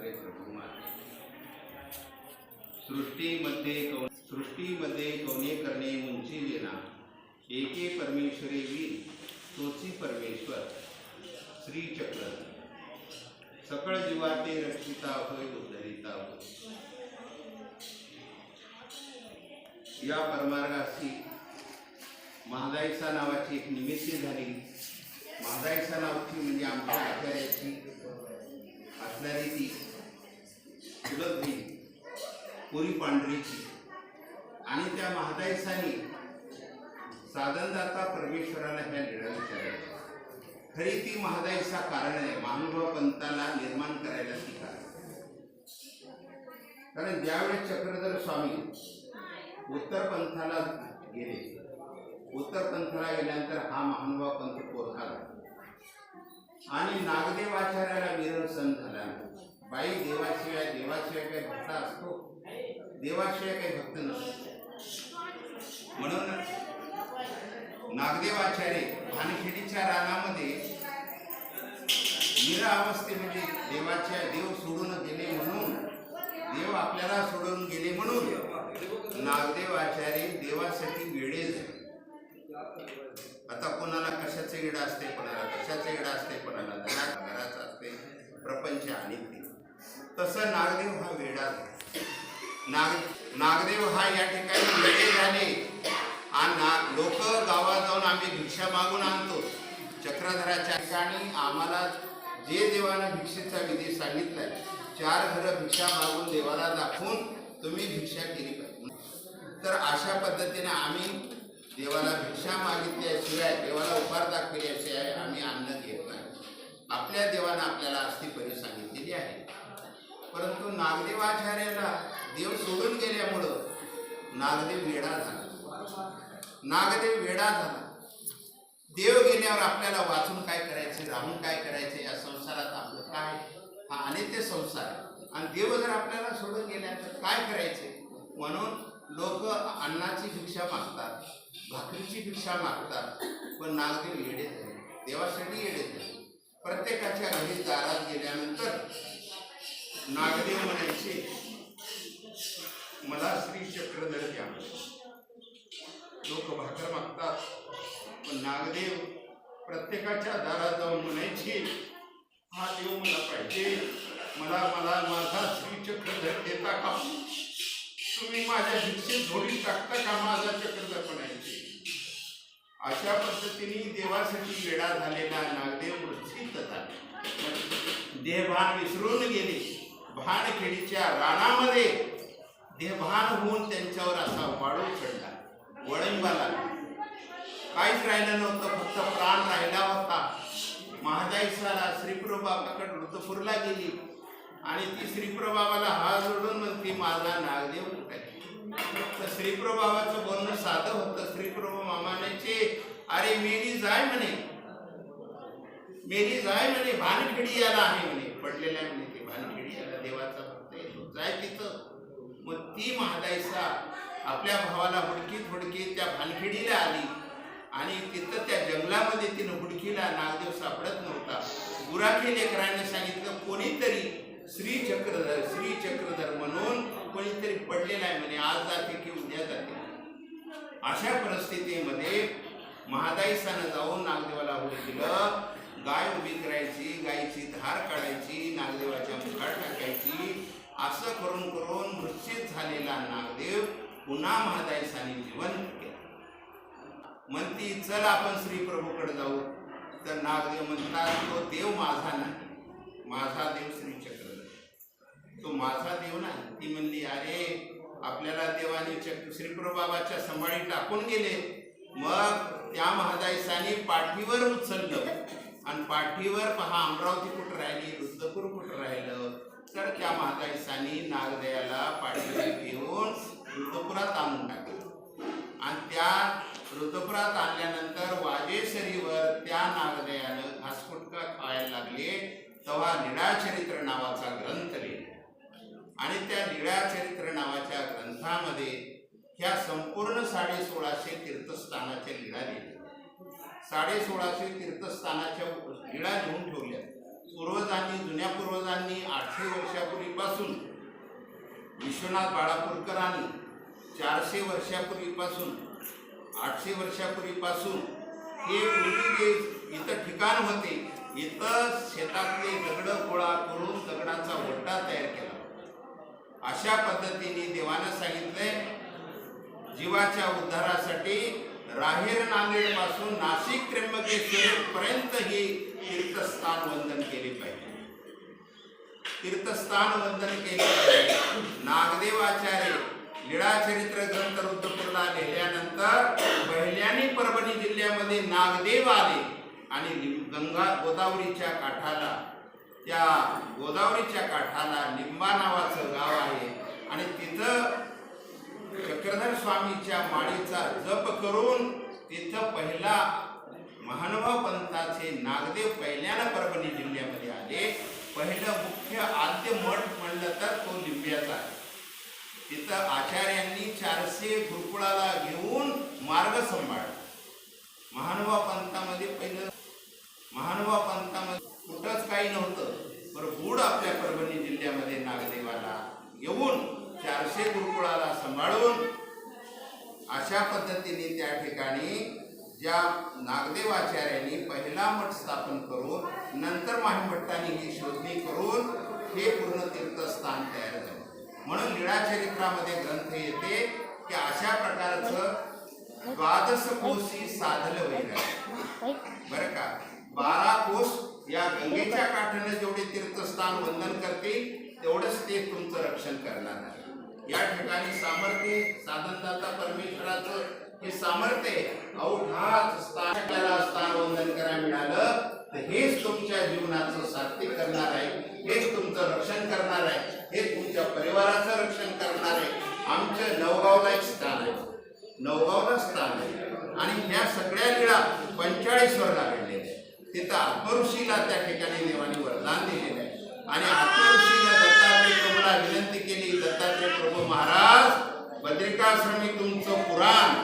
दत्तात्रय प्रभू महाराज सृष्टीमध्ये कौ सृष्टीमध्ये कौने करणे मुंची विना एके परमेश्वरे वीर तोची परमेश्वर श्री चक्र सकळ जीवाते रक्षिता होय, उद्धरिता होय। या परमार्गाशी महादाईसा नावाची एक निमित्ती झाली. महादाईसा नावाची म्हणजे आमच्या आचार्याची असणारी ती चुलत बहीण कोरी पांढरीची. आणि त्या महादाईसानी साधनदाता परमेश्वराला ह्या लिळा विचारायच्या खरी ती महादाईचा कारण आहे. महानुभाव पंथाला निर्माण करायला ती कारण कारण ज्यावेळेस चक्रधर स्वामी उत्तर पंथाला गेले उत्तर पंथाला गेल्यानंतर हा महानुभाव पंथ पोरखाला आणि नागदेवाचार्याला विरळ सण झाला. बाई देवाशिवाय देवाशिवाय काही भक्त असतो? देवाशिवाय काही भक्त नसतो. म्हणून नागदेवाचार्य भानखेडीच्या रानामध्ये निरा अवस्थेमध्ये देवाच्या देव सोडून गेले म्हणून देव आपल्याला सोडून गेले म्हणून नागदेव आचार्य देवासाठी वेळे झाले. आता कोणाला कशाचे वेळ असते कोणाला कशाचे वेळ असते कोणाला घरात घराचं असते प्रपंच आणि ते तसं नागदेव हा वेडा झाला. नाग नागदेव हा या ठिकाणी वेळे झाले. आणि लोक गावात जाऊन आम्ही भिक्षा मागून आणतो. चक्रधराच्या ठिकाणी आम्हाला जे देवानं भिक्षेचा विधी सांगितलाय चार घरं भिक्षा मागून देवाला दाखवून तुम्ही भिक्षा केली पाहिजे. तर अशा पद्धतीने आम्ही देवाला भिक्षा मागितल्याशिवाय देवाला उपार दाखविल्याशिवाय आम्ही अन्न घेत नाही. आपल्या देवानं आपल्याला अस्थिपरी सांगितलेली आहे. परंतु नागदेवाचार्याला देव सोडून गेल्यामुळं नागदेव वेडा झाला. नागदेव वेडा झाला. देव गेल्यावर आपल्याला वाचून काय करायचे राहून काय करायचे या संसारात आपलं काय? हा अनित्य संसार आणि देव जर आपल्याला सोडून गेल्यानंतर काय करायचे? म्हणून लोक अन्नाची भिक्षा मागतात भाकरीची भिक्षा मागतात पण नागदेव येडे झाले. देवासाठी येडे झाले. प्रत्येकाच्या घरी दारात गेल्यानंतर नागदेव म्हणायचे मला श्री चक्रधर द्या. लोक भाकर मागतात पण नागदेव प्रत्येकाच्या दारात जाऊन म्हणायचे हा देव मला पाहिजे. मला मला माझा श्री चक्रधर देता का? तुम्ही माझ्या भिक्षेत धोडी टाकता का माझा चक्रधर म्हणायचे? अशा पद्धतीने देवासाठी वेळा झालेला नागदेव मूर्छित झाले. देहभान विसरून गेले. भानखेडीच्या रानामध्ये देभान होऊन त्यांच्यावर असा वाळू चढला. वळंबाला काहीच राहिलं नव्हतं फक्त प्राण राहिला होता. महादाईसाला श्रीप्रभाकडे ऋतपूरला गेली आणि ती श्रीप्रभावाला हात जोडून म्हणते माझा नागदेव कुठे आहे? तर श्रीप्रभावाचं बोलणं साधं होतं. श्रीप्रभू मामाने अरे मेरी जाय म्हणे. मेरी जाय म्हणे. भानखेडी याला आहे म्हणे. पडलेल्या म्हणे. ते देवाचा भक्त येतो जाय तिथं. मग ती महादाईसा आपल्या भावाला हुडकीत हुडकीत त्या भानखेडीला आली. आणि तिथं त्या जंगलामध्ये तिनं हुडकीला नागदेव सापडत नव्हता. गुराखी लेकरांनी सांगितलं कोणीतरी श्री चक्रधर श्री चक्रधर म्हणून कोणीतरी पडलेला आहे म्हणे. आज जाते की उद्या जाते. अशा परिस्थितीमध्ये महादाईसानं जाऊन नागदेवाला हुडकीलं. गाय उभी करायची गायीची धार काढायची नागदेवाच्या मुखात टाकायची. असं करून करून मूर्छित झालेला नागदेव पुन्हा महादायसाने जीवन केलं. म्हणती चल आपण श्री प्रभूकडे जाऊ. तर नागदेव म्हणतात तो देव माझा नाही माझा देव श्री चक्र तो माझा देव नाही. ती म्हणली अरे आपल्याला देवाने चक्र श्रीप्रभाबाच्या सांभाळी टाकून गेले. मग त्या महादायसाने पाठीवर उचललं. आणि पाठीवर पहा अमरावती कुठं राहिली रुद्रपूर कुठं राहिलं? तर त्या महादायसाने नागदयाला पाठीवर घेऊन रुद्रपुरात आणून टाकलं. आणि त्या रुद्रपुरात आणल्यानंतर वाजेश्वरीवर त्या नागदयानं घासकुटका खायला लागले तेव्हा निळाचरित्र नावाचा ग्रंथ लिहिला. आणि त्या निळाचरित्र नावाच्या ग्रंथामध्ये ह्या संपूर्ण साडे सोळाशे तीर्थस्थानाच्या लीळा लिहिल्या साडे सोळाशे तीर्थस्थानाच्या लीळा लिहून ठेवल्या. पूर्वजांनी जुन्या पूर्वजांनी आठशे वर्षापूर्वीपासून विश्वनाथ बाळापूरकरांनी चारशे वर्षापूर्वीपासून आठशे वर्षापूर्वीपासून हे पूर्वी जे इथं ठिकाण होते इथं शेतातले दगड गोळा करून दगडाचा वट्टा तयार केला. अशा पद्धतीने देवानं सांगितलंय जीवाच्या उद्धारासाठी राहेर नांदेडपासून नाशिक त्र्यंबकेश्वर पर्यंत हे तीर्थस्थान वंदन केले पाहिजे. तीर्थस्थान वंदन केले पाहिजे. नागदेवाचार्य लीळाचरित्र ग्रंथ रुद्रपूरला लिहिल्यानंतर पहिल्याने परभणी जिल्ह्यामध्ये नागदेव आले आणि गंगा गोदावरीच्या काठाला त्या गोदावरीच्या काठाला लिंबा नावाचं गाव आहे आणि तिथं चक्रधर स्वामीच्या माळीचा जप करून तिथं पहिला महानुभाव पंथाचे नागदेव पहिल्यानं परभणी जिल्ह्यामध्ये आले. पहिलं मुख्य आद्य मठ म्हणलं तर तो लिंब्याचा आहे. तिथं आचार्यांनी चारशे गुरुकुळाला घेऊन मार्ग सांभाळला. महानुभाव पंथामध्ये पहिलं महानुभाव पंथामध्ये कुठंच काही नव्हतं. बरं गुड आपल्या परभणी जिल्ह्यामध्ये नागदेवाला येऊन चारशे गुरुकुळाला सांभाळून अशा पद्धतीने त्या ठिकाणी ज्या नागदेवाचार्यांनी पहिला मठ स्थापन करून नंतर महाभट्टांनी ही शोधणी करून हे पूर्ण तीर्थस्थान तयार झालं. म्हणून लीळाचरित्रामध्ये ग्रंथ येते की अशा प्रकारचं द्वादश कोशी साधलं वैराग्य. बरं का? बारा कोस या गंगेच्या काठाने जेवढे तीर्थस्थान वंदन करतील तेवढंच ते तुमचं रक्षण करणार आहे. या ठिकाणी सामर्थ्य साधनदाता परमेश्वराचं हे सामर्थ्य आहे. स्थान स्थान वंदन करायला मिळालं तर हेच तुमच्या जीवनाचं सात्विक करणार आहे हेच तुमचं रक्षण करणार आहे हे तुमच्या परिवाराचं रक्षण करणार आहे. आमच्या नवगावला एक स्थान आहे. नवगावला स्थान आहे. आणि ह्या सगळ्या लीळा पंचाळीसवरला घडलेल्या तिथं आत्मऋषीला त्या ठिकाणी देवाने वरदान दिलेलं आहे. आणि आत्मऋषीला दत्तात्रय प्रभूला विनंती केली दत्तात्रय प्रभू महाराज बद्रिकाश्रमी तुमचं पुराण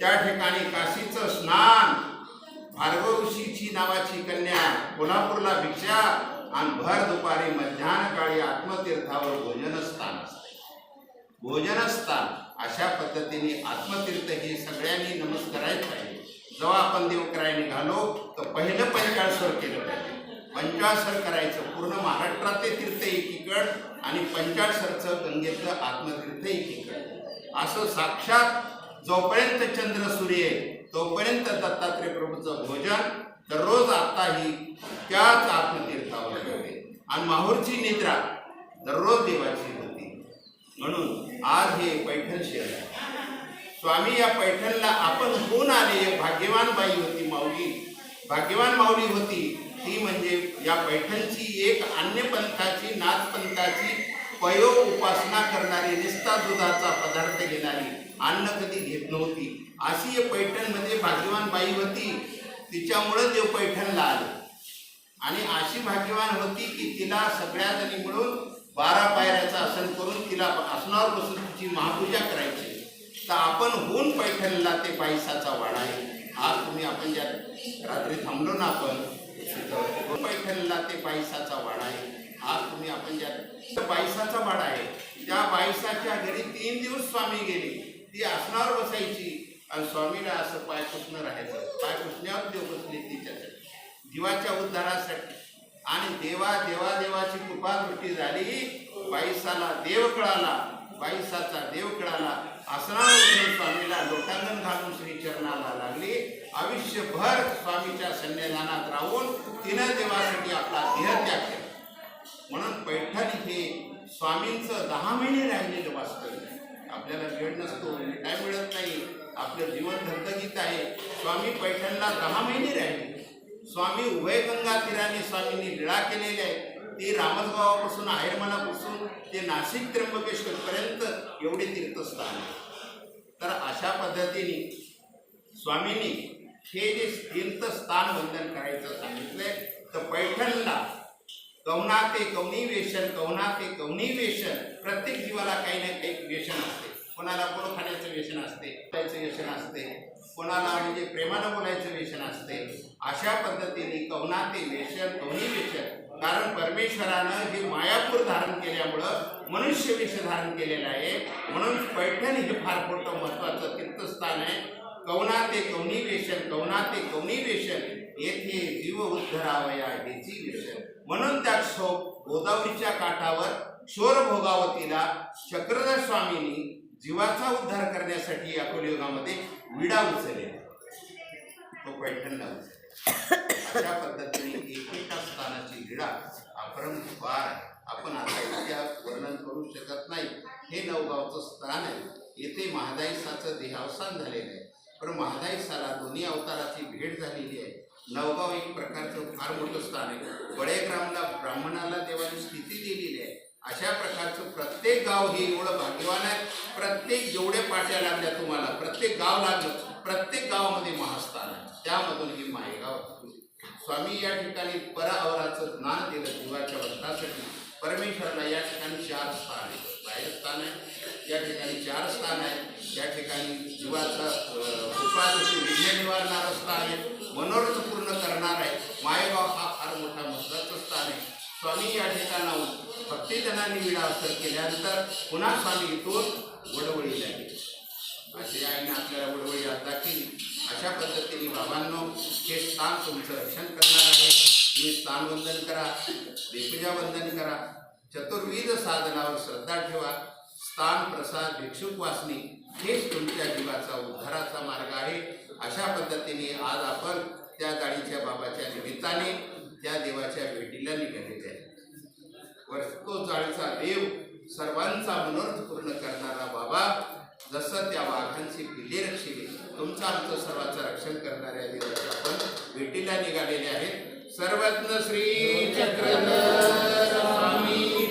त्या ठिकाणी काशीचं स्नान भार्गव ऋषीची नावाची कन्या कोल्हापूरला भिक्षा आणि भर दुपारी मध्यान काळी आत्मतीर्थावर भोजनस्थान भोजनस्थान अशा पद्धतीने आत्मतीर्थ हे सगळ्यांनी नमस्कारायला पाहिजे. जेव्हा आपण देव करायला निघालो तर पहिलं पंचाळसर केलं पाहिजे. पंचाळसर करायचं पूर्ण महाराष्ट्रातले तीर्थ एकीकड आणि पंचाळसरचं गंगेतलं आत्मतीर्थ एकीकड असं साक्षात जोपर्यंत चंद्र सूर्य तोपर्यंत दत्तात्रय प्रभूचं भोजन दररोज आताही त्याच आत्मतीर्थावर घडते आणि माहूरची निद्रा दररोज देवाची होती. म्हणून आज हे पैठण शहर आहे. स्वामी या पैठणला आपण होऊन आले. एक भाग्यवान बाई होती माऊली. भाग्यवान माऊली होती. ती म्हणजे या पैठणची एक अन्य पंथाची नाथ पंथाची पयो उपासना करणारी निस्ता दुधाचा पदार्थ घेणारी. अन्न कधी घेत नव्हती. अशी पैठण पैठणमध्ये भाग्यवान बाई होती. तिच्यामुळं देव पैठणला आले. आणि अशी भाग्यवान होती की तिला सगळ्या जणी मिळून बारा पायऱ्याचं आसन करून तिला आसनावर बसून तिची महापूजा करायची. तर आपण होऊन पैठणला ते पायसाचा वाडा आहे. आज तुम्ही आपण ज्या रात्री थांबलो ना आपण तिथं पैठणला ते पायसाचा वाडा आहे. आज तुम्ही आपण ज्या त्या बाईसाचा वाडा आहे त्या बाईसाच्या घरी तीन दिवस स्वामी गेले. ती आसनावर बसायची आणि स्वामीला असं पाय पुसणं राहायचं. पाय पुसण्यावर देव बसले तिच्यासाठी. जीवाच्या उद्धारासाठी. आणि देवा देवा देवाची कृपा दृष्टी झाली बाईसाला देव कळाला. बाईसाचा देव कळाला असणार स्वामीला लोटांगण घालून श्री चरणाला लागली. आयुष्यभर स्वामीच्या सन्निधानात राहून तिनं देवासाठी आपला देह त्याग केला. म्हणून पैठण हे स्वामींचं दहा महिने राहिलेलं वास्तव्य आपल्याला वेळ नसतो काय मिळत नाही आपलं जीवन धर्तगीत आहे. स्वामी पैठणला दहा महिने राहिले. स्वामी उभयगंगा तीराने स्वामींनी लीळा केलेली आहे ते रामसगावापासून आयरमनापासून ते नाशिक त्र्यंबकेश्वरपर्यंत एवढे तीर्थस्थान आहे तर अशा पद्धतीने स्वामींनी हे जे तीर्थस्थान वंदन करायचं सांगितलंय तर पैठणला कवना ते कवनी वेशन कवना ते कवनी वेशन प्रत्येक जीवाला काही ना काही व्यसन असते. कोणाला गोड खाण्याचं व्यसन असते खायचं व्यसन असते कोणाला म्हणजे प्रेमानं बोलायचं व्यसन असते. अशा पद्धतीने कवना ते वेशन कवनी वेशन कारण परमेश्वरानं हे मायापूर धारण केल्यामुळं मनुष्य विष धारण केलेलं आहे. म्हणून पैठण हे फार मोठं महत्वाचं तीर्थस्थान आहे. कवना ते कवनी वेशन कवना ते कवनी वेशन येथे जीव उद्धरावया हेची वेशन म्हणून त्या क्षो गोदावरीच्या काठावर शोर भोगावतीला चक्रधर स्वामींनी जीवाचा उद्धार करण्यासाठी या कलियुगामध्ये विडा उचललेला तो पैठणला उचल अशा पद्धतीने एकेका स्थानाची विडा अपरंपार आहे आपण आता इतिहास वर्णन करू शकत नाही. हे नवगावचं स्थान आहे. येथे महादाईसाचं देहावसान झालेलं आहे. पण महादाईसाला दोन्ही अवताराची भेट झालेली आहे. नवगाव एक प्रकारचं फार मोठं स्थान आहे. बळेग्रामला ब्राह्मणाला देवाने स्थिती दिलेली आहे. अशा प्रकारचं प्रत्येक गाव हे एवढं भाग्यवान आहे. प्रत्येक जेवढे पाट्या लागल्या तुम्हाला प्रत्येक गाव लागलं प्रत्येक गावामध्ये महास्थान त्यामधून ही मायगाव स्वामी या ठिकाणी परावराचं ज्ञान दिलं जीवाच्या वर्षासाठी परमेश्वरला या ठिकाणी चार स्थान आहे बाहेर स्थान आहे या ठिकाणी चार स्थान आहे या ठिकाणी जीवाचं अं, विघ्न निवारणारं स्थान आहे. मनोरथ पूर्ण करणार आहे. मायगाव हा फार मोठा महत्वाचं स्थान आहे. स्वामी या ठिकाणाहून भक्तीजनांनी विडा केल्यानंतर पुन्हा स्वामी इथून वडवळी लागेल अशी आईने आपल्याला वडवळी आता केली. अशा पद्धतीने बाबांनो हे स्थान तुमचं रक्षण करणार आहे. तुम्ही स्थान वंदन करा देपूजा वंदन करा. चतुर्विध साधनावर श्रद्धा ठेवा. स्थान प्रसाद भिक्षुक वासनी हेच तुमच्या जीवाचा उद्धाराचा मार्ग आहे. अशा पद्धतीने आज आपण त्या गाडीच्या बाबाच्या निमित्ताने त्या देवाच्या भेटीला निघालेले आहे. वस्तू जाळीचा देव सर्वांचा मनोरथ पूर्ण करणारा बाबा जसं त्या वाघांची पिल्ले रक्षिले तुमचं आमचं सर्वांचं रक्षण करणाऱ्या दिवस आपण भेटीला निघालेले आहेत. सर्वज्ञ श्री चक्रधर स्वामी.